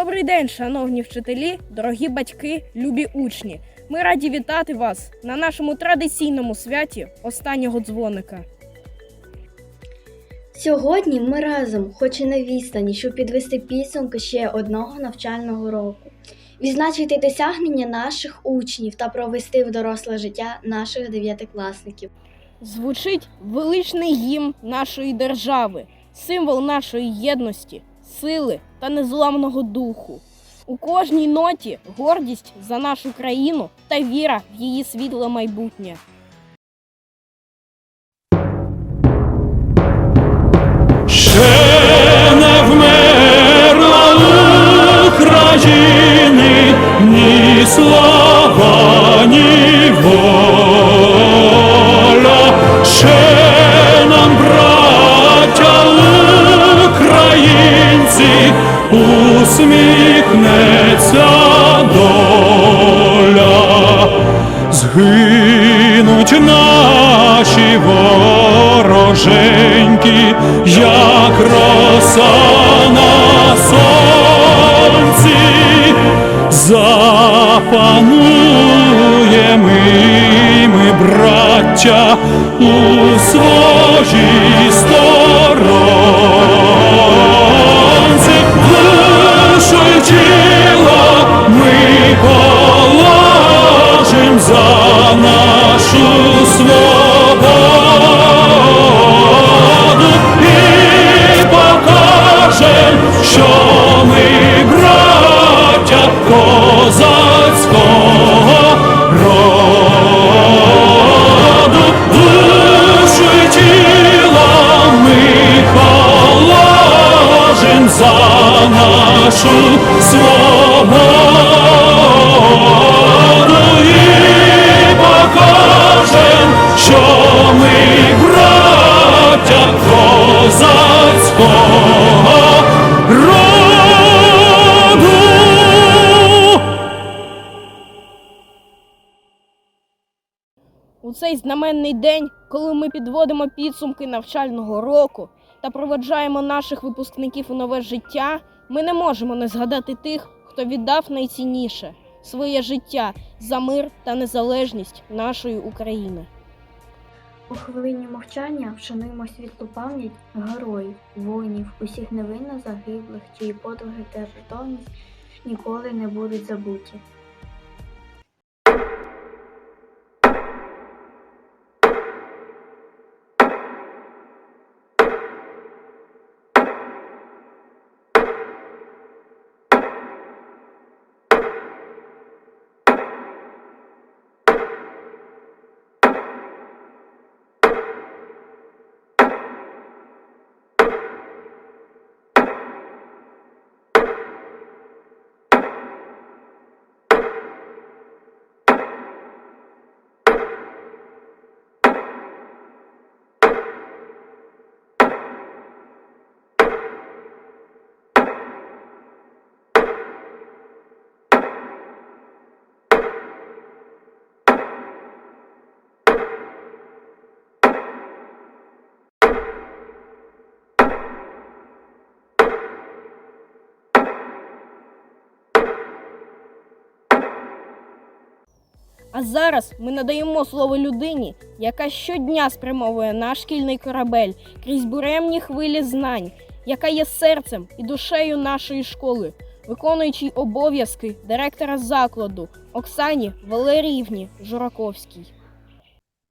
Добрий день, шановні вчителі, дорогі батьки, любі учні. Ми раді вітати вас на нашому традиційному святі останнього дзвоника. Сьогодні ми разом, хоч і на відстані, щоб підвести підсумки ще одного навчального року, відзначити досягнення наших учнів та провести в доросле життя наших дев'ятикласників. Звучить величний гімн нашої держави, символ нашої єдності, сили та незламного духу. У кожній ноті гордість за нашу країну та віра в її світле майбутнє. Вороженьки, як роса на сонці, запануємо ми, браття, у своїй сторонці, душу тіло ми положим за нашу свободу нашу свободу і покажем, що ми браття козацького роду. У цей знаменний день, коли ми підводимо підсумки навчального року та проведжаємо наших випускників у нове життя, ми не можемо не згадати тих, хто віддав найцінніше своє життя за мир та незалежність нашої України. У хвилині мовчання вшануємо світлу пам'ять героїв, воїнів, усіх невинно загиблих, чиї подвиги та жертовність ніколи не будуть забуті. А зараз ми надаємо слово людині, яка щодня спрямовує наш шкільний корабель крізь буремні хвилі знань, яка є серцем і душею нашої школи, виконуючи обов'язки директора закладу Оксані Валеріївні Жураковській.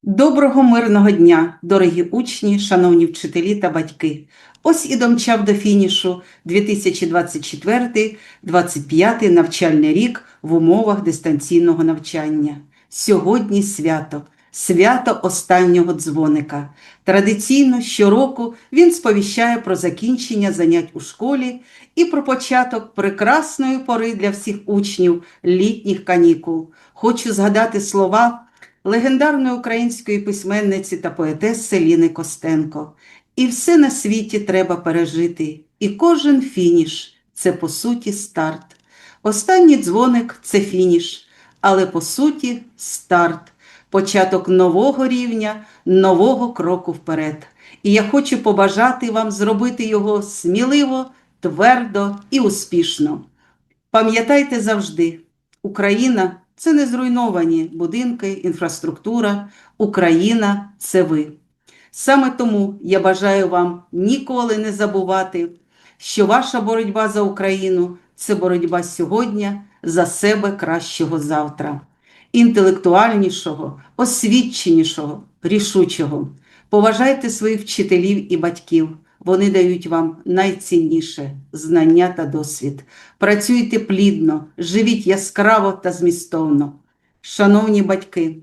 Доброго мирного дня, дорогі учні, шановні вчителі та батьки. Ось і домчав до фінішу 2024-25 навчальний рік в умовах дистанційного навчання. Сьогодні свято, свято останнього дзвоника. Традиційно щороку він сповіщає про закінчення занять у школі і про початок прекрасної пори для всіх учнів літніх канікул. Хочу згадати слова легендарної української письменниці та поетеси Ліни Костенко. І все на світі треба пережити, і кожен фініш це по суті старт. Останній дзвоник це фініш, але по суті старт, початок нового рівня, нового кроку вперед. І я хочу побажати вам зробити його сміливо, твердо і успішно. Пам'ятайте завжди, Україна це не зруйновані будинки, інфраструктура. Україна це ви. Саме тому я бажаю вам ніколи не забувати, що ваша боротьба за Україну це боротьба сьогодні за себе кращого завтра, інтелектуальнішого, освіченішого, рішучого. Поважайте своїх вчителів і батьків. Вони дають вам найцінніше знання та досвід. Працюйте плідно, живіть яскраво та змістовно. Шановні батьки,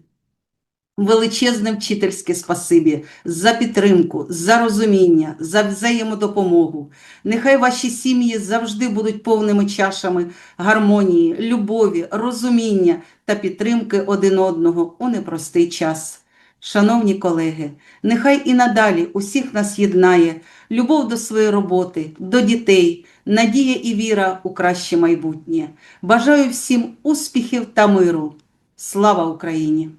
величезне вчительське спасибі за підтримку, за розуміння, за взаємодопомогу. Нехай ваші сім'ї завжди будуть повними чашами гармонії, любові, розуміння та підтримки один одного у непростий час. Шановні колеги, нехай і надалі усіх нас єднає любов до своєї роботи, до дітей, надія і віра у краще майбутнє. Бажаю всім успіхів та миру. Слава Україні!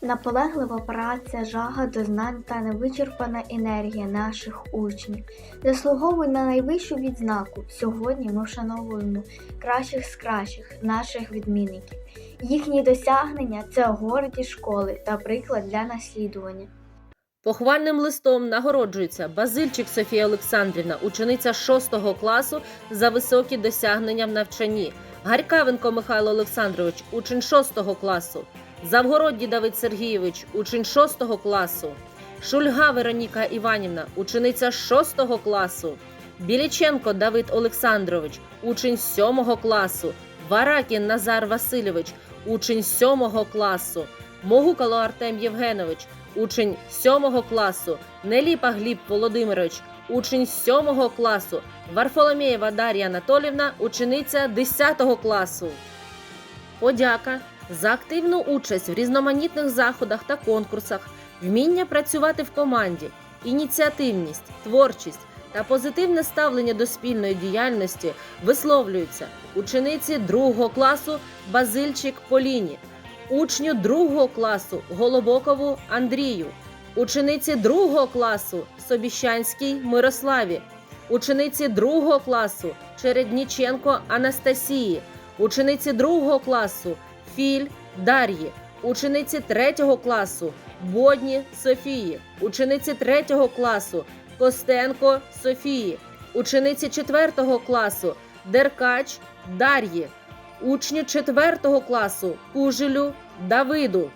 Наполеглива праця, жага до знань та невичерпана енергія наших учнів заслуговують на найвищу відзнаку. Сьогодні ми вшановуємо кращих з кращих наших відмінників. Їхні досягнення це гордість школи та приклад для наслідування. Похвальним листом нагороджується Базильчик Софія Олександрівна, учениця 6 класу за високі досягнення в навчанні. Гарькавенко Михайло Олександрович, учень 6 класу. Завгородній Давид Сергійович, учень 6 класу. Шульга Вероніка Іванівна, учениця 6 класу. Біліченко Давид Олександрович, учень 7 класу. Варакін Назар Васильович, учень 7 класу. Могукало Артем Євгенович, учень 7 класу, Неліпа Гліб Володимирович, учень 7 класу, Варфоломєєва Дар'я Анатолівна, учениця 10 класу. Подяка за активну участь в різноманітних заходах та конкурсах, вміння працювати в команді, ініціативність, творчість та позитивне ставлення до спільної діяльності висловлюються учениці 2 класу Базильчик Поліні, учню 2 класу Голобокову Андрію, учениці 2 класу Собіщанській Мирославі, учениці 2 класу Чередніченко Анастасії, учениці 2 класу Філь Дар'ї, учениці 3 класу Бодні Софії, учениці 3 класу Костенко Софії, учениці 4 класу Деркач Дар'ї, учню 4 класу Кужелю Давиду,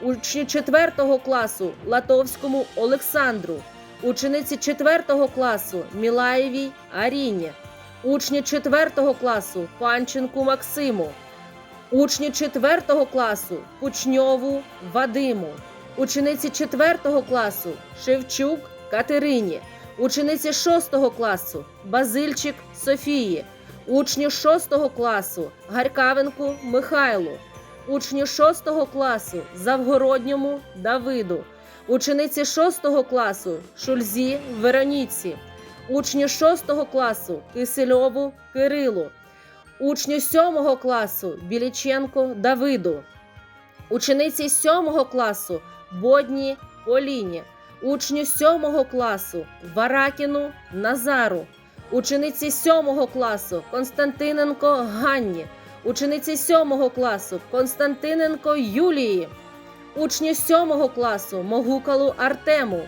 учню 4 класу Латовському Олександру, учениці 4 класу Мілаєвій Аріні, учню 4 класу Панченку Максиму, учню 4 класу Кучньову Вадиму, учениці 4 класу Шевчук Катерині, учениці 6 класу Базильчик Софії, учню 6 класу Гарькавенку Михайлу, учню 6 класу Завгородньому Давиду, учениці 6 класу Шульзі Вероніці, учню 6 класу Кисельову Кирилу, учню 7 класу Біліченко Давиду, учениці 7 класу Бодні Поліні, учню 7 класу Варакіну Назару, учениці 7 класу Константиненко Ганні, учениці 7 класу Константиненко Юлії, учню 7 класу Могукалу Артему,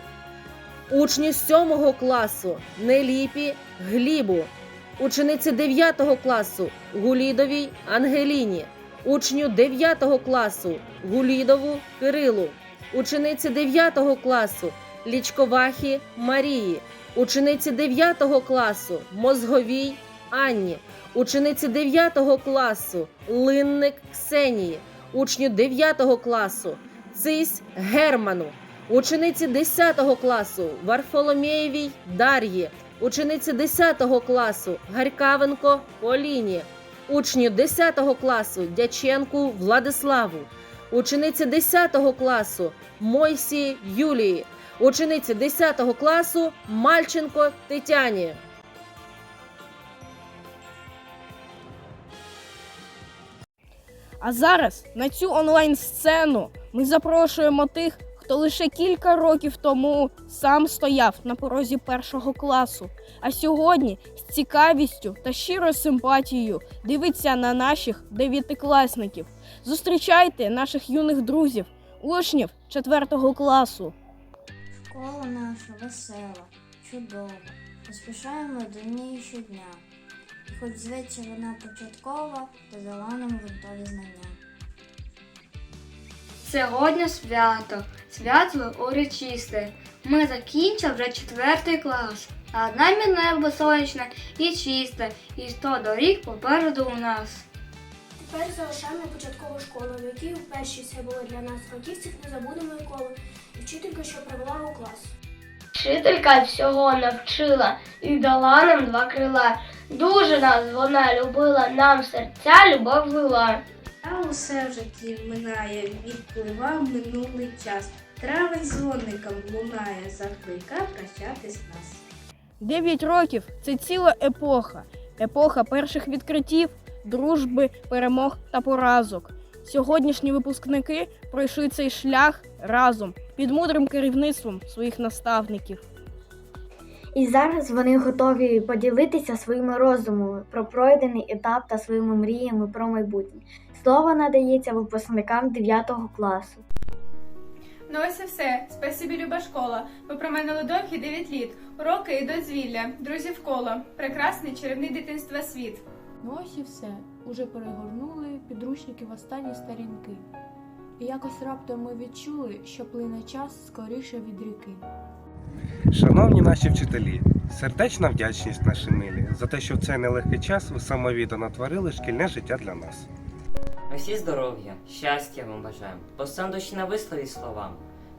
учню 7 класу Неліпі Глібу, учениці 9 класу Гулідовій Ангеліні, учню 9 класу Гулідову Кирилу, учениці 9 класу Лічковахі Марії, учениці 9 класу Мозговій Анні, учениці 9 класу Линник Ксенії, учню 9 класу Цись Герману, учениці 10 класу Варфоломєєвій Дар'ї, учениці 10 класу Гарькавенко Поліні, учню 10 класу Дяченку Владиславу, учениці 10 класу Мойсі Юлії, учениці 10 класу Мальченко Тетяні. А зараз на цю онлайн-сцену ми запрошуємо тих, хто лише кілька років тому сам стояв на порозі першого класу, а сьогодні з цікавістю та щирою симпатією дивиться на наших дев'ятикласників. Зустрічайте наших юних друзів, учнів четвертого класу. Школа наша весела, чудова. Поспішаємо до неї щодня. І хоч зветься вона початкова, то дала нам ґрунтові знання. Сьогодні свято, свято урочисте. Ми закінчили вже четвертий клас. А над нами небо сонячне і чисте, і сто доріг попереду у нас. Тепер залишаємо початкову школу, в якій вперше все було для нас. Років не забудемо ніколи. І вчителька, що привела у клас. Вчителька всього навчила і дала нам два крила. Дуже нас вона любила, нам серця любов лила. А усе в житті минає, відплива минулий час. Травень дзвоником лунає, заклика прощатись нас. Дев'ять років це ціла епоха. Епоха перших відкриттів, дружби, перемог та поразок. Сьогоднішні випускники пройшли цей шлях разом під мудрим керівництвом своїх наставників. І зараз вони готові поділитися своїми роздумами про пройдений етап та своїми мріями про майбутнє. Слово надається випускникам 9 класу. Ну ось і все. Спасибі, люба школа. Ви проминули довгі 9 літ. Уроки і дозвілля, друзів коло. Прекрасний чарівний дитинства світ. Ну ось і все. Уже перегорнули підручники в останні сторінки. І якось раптом ми відчули, що плине час скоріше від ріки. Шановні наші вчителі, сердечна вдячність наші милі за те, що в цей нелегкий час ви самовіддано творили шкільне життя для нас. Усі здоров'я, щастя вам бажаємо, постан душі на вислові словам.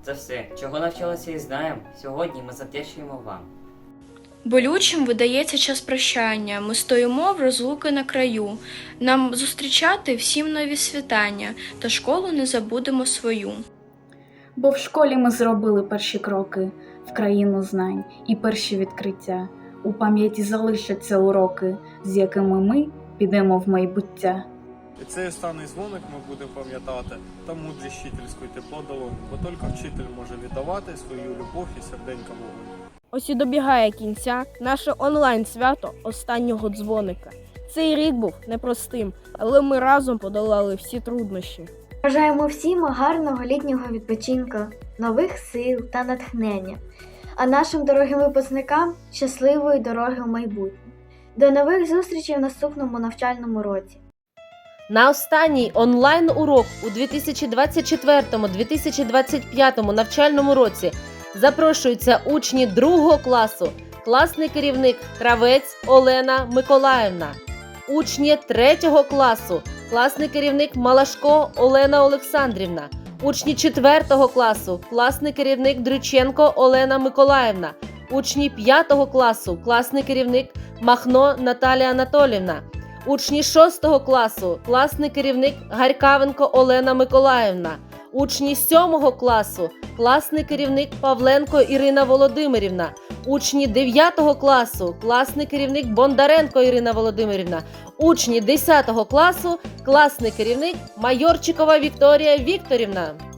Це все, чого навчилися і знаємо, сьогодні ми завдячуємо вам. Болючим видається час прощання. Ми стоїмо в розлуки на краю. Нам зустрічати всім нові світання, та школу не забудемо свою. Бо в школі ми зробили перші кроки в країну знань і перші відкриття. У пам'яті залишаться уроки, з якими ми підемо в майбуття. І цей останній дзвоник ми будемо пам'ятати та мудрість вчительської тепло долоні, бо тільки вчитель може віддавати свою любов і серденька вогонь. Ось і добігає кінця наше онлайн свято останнього дзвоника. Цей рік був непростим, але ми разом подолали всі труднощі. Бажаємо всім гарного літнього відпочинку, нових сил та натхнення, а нашим дорогим випускникам щасливої дороги в майбутнє. До нових зустрічей в наступному навчальному році. На останній онлайн урок у 2024-2025 навчальному році запрошуються учні другого класу, класний керівник Кравець Олена Миколаївна, учні третього класу, класний керівник Малашко Олена Олександрівна, учні четвертого класу, класний керівник Дрюченко Олена Миколаївна, учні п'ятого класу, класний керівник Махно Наталія Анатолівна. Учні 6 класу, класний керівник Гарькавенко Олена Миколаївна, учні 7 класу, класний керівник Павленко Ірина Володимирівна, учні 9 класу, класний керівник Бондаренко Ірина Володимирівна, учні 10 класу, класний керівник Майорчикова Вікторія Вікторівна.